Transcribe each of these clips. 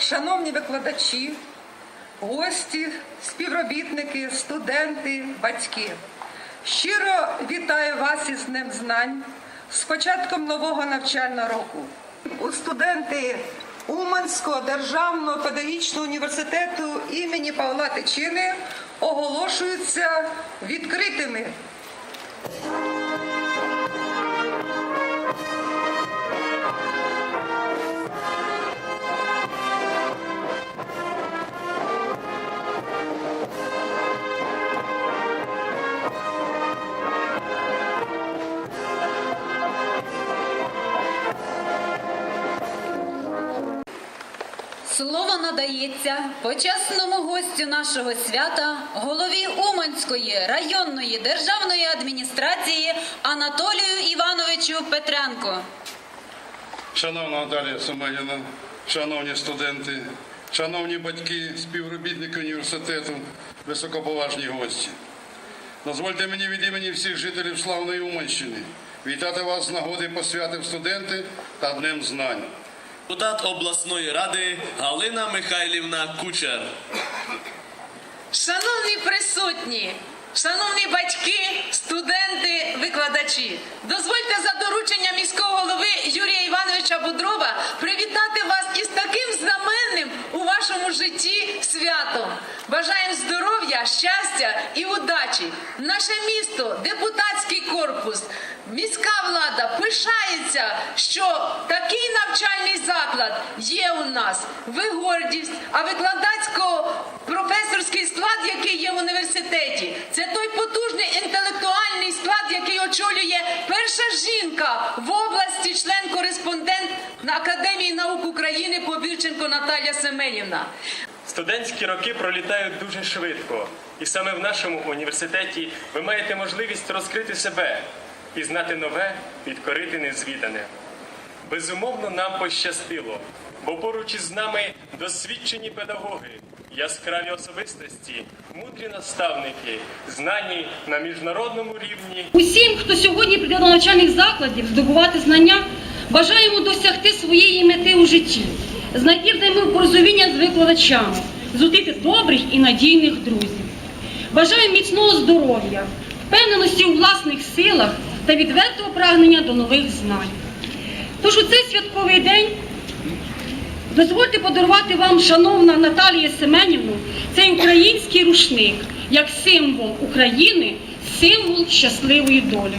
Шановні викладачі, гості, співробітники, студенти, батьки, щиро вітаю вас із Днем Знань з початком нового навчального року. У студенти Уманського державного педагогічного університету імені Павла Тичини оголошуються відкритими. Слово надається почесному гостю нашого свята, голові Уманської районної державної адміністрації Анатолію Івановичу Петренко. Шановна Наталія Семенівна, шановні студенти, шановні батьки, співробітники університету, високоповажні гості. Дозвольте мені від імені всіх жителів славної Уманщини вітати вас з нагоди посвятив студенти та Днем Знань. Депутат обласної ради Галина Михайлівна Кучер. Шановні присутні, шановні батьки, студенти, викладачі, дозвольте за дорученням міського голови Юрія Івановича Будрова привітати вас із таким знаменним у вашому житті святом. Бажаємо здоров'я, щастя і удачі. Наше місто, депутатський корпус, міська влада пишається, що такий навчальний заклад є у нас. Ви гордість, а викладацько-професорський склад, який є в університеті, це той потужний інтелектуальний склад, який очолює перша жінка в області, член-кореспондент на Академії наук України Побірченко Наталія Семенівна. Студентські роки пролітають дуже швидко, і саме в нашому університеті ви маєте можливість розкрити себе, пізнати нове, підкорити незвідане. Безумовно, нам пощастило, бо поруч із нами досвідчені педагоги, яскраві особистості, мудрі наставники, знані на міжнародному рівні. Усім, хто сьогодні прийде до навчальних закладів здобувати знання, бажаємо досягти своєї мети у житті, знайти взаємопорозуміння з викладачами, зустріти добрих і надійних друзів. Бажаю міцного здоров'я, впевненості у власних силах та відвертого прагнення до нових знань. Тож у цей святковий день дозвольте подарувати вам, шановна Наталія Семенівну, цей український рушник як символ України, символ щасливої долі.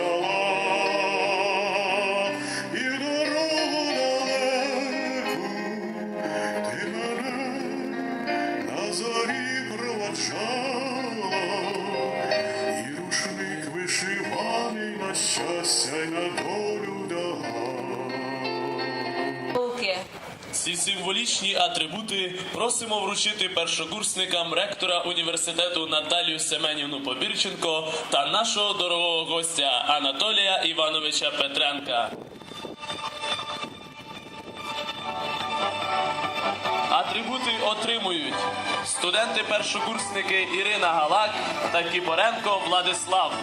щастя й на долю дала. Ці символічні атрибути просимо вручити першокурсникам ректора університету Наталію Семенівну Побірченко та нашого дорогого гостя Анатолія Івановича Петренка. Атрибути отримують студенти-першокурсники Ірина Галак та Кіпоренко Владислав.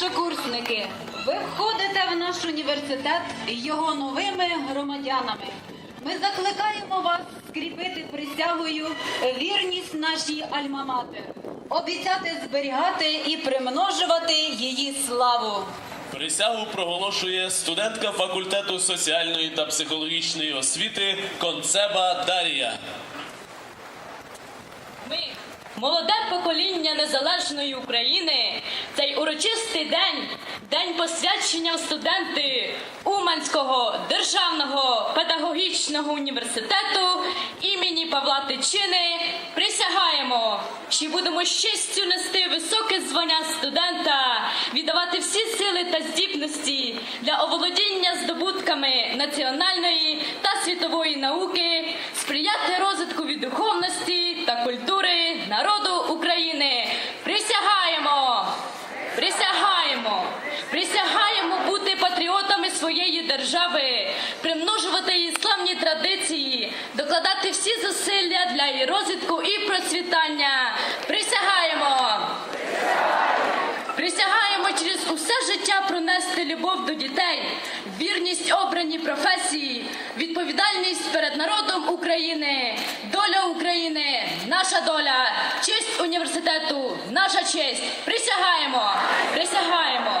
Першокурсники, ви входите в наш університет його новими громадянами. Ми закликаємо вас скріпити присягою вірність нашій альма-матер, обіцяти зберігати і примножувати її славу. Присягу проголошує студентка факультету соціальної та психологічної освіти Концеба Дарія. Ми, молоде покоління незалежної України, цей урочистий день, день посвячення студенти Уманського державного педагогічного університету імені Павла Тичини. Присягаємо, що будемо з честю нести високе звання студента, віддавати всі сили та здібності для оволодіння здобутками національної нової науки, сприяти розвитку від духовності та культури народу України. Присягаємо! Присягаємо! Присягаємо бути патріотами своєї держави, примножувати її славні традиції, докладати всі зусилля для її розвитку і процвітання. Присягаємо! Присягаємо через усе життя пронести любов до дітей, вірність обраній професії, відповідальність перед народом України, доля України, наша доля, честь університету, наша честь. Присягаємо! Присягаємо!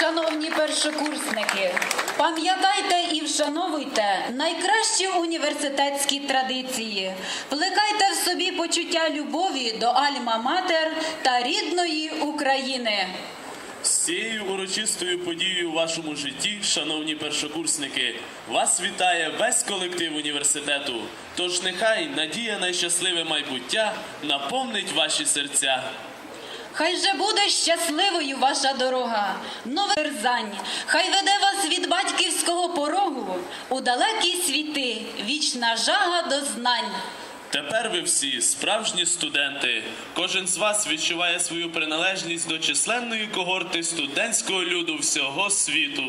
Шановні першокурсники, пам'ятайте і вшановуйте найкращі університетські традиції. Плекайте в собі почуття любові до Альма-Матер та рідної України. З цією урочистою подією у вашому житті, шановні першокурсники, вас вітає весь колектив університету. Тож нехай надія на щасливе майбуття наповнить ваші серця. Хай же буде щасливою ваша дорога, нове терзань, хай веде вас від батьківського порогу у далекі світи, вічна жага до знань. Тепер ви всі справжні студенти. Кожен з вас відчуває свою приналежність до численної когорти студентського люду всього світу.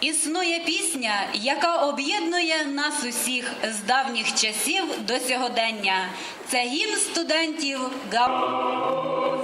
Існує пісня, яка об'єднує нас усіх з давніх часів до сьогодення. Це гімн студентів Гав.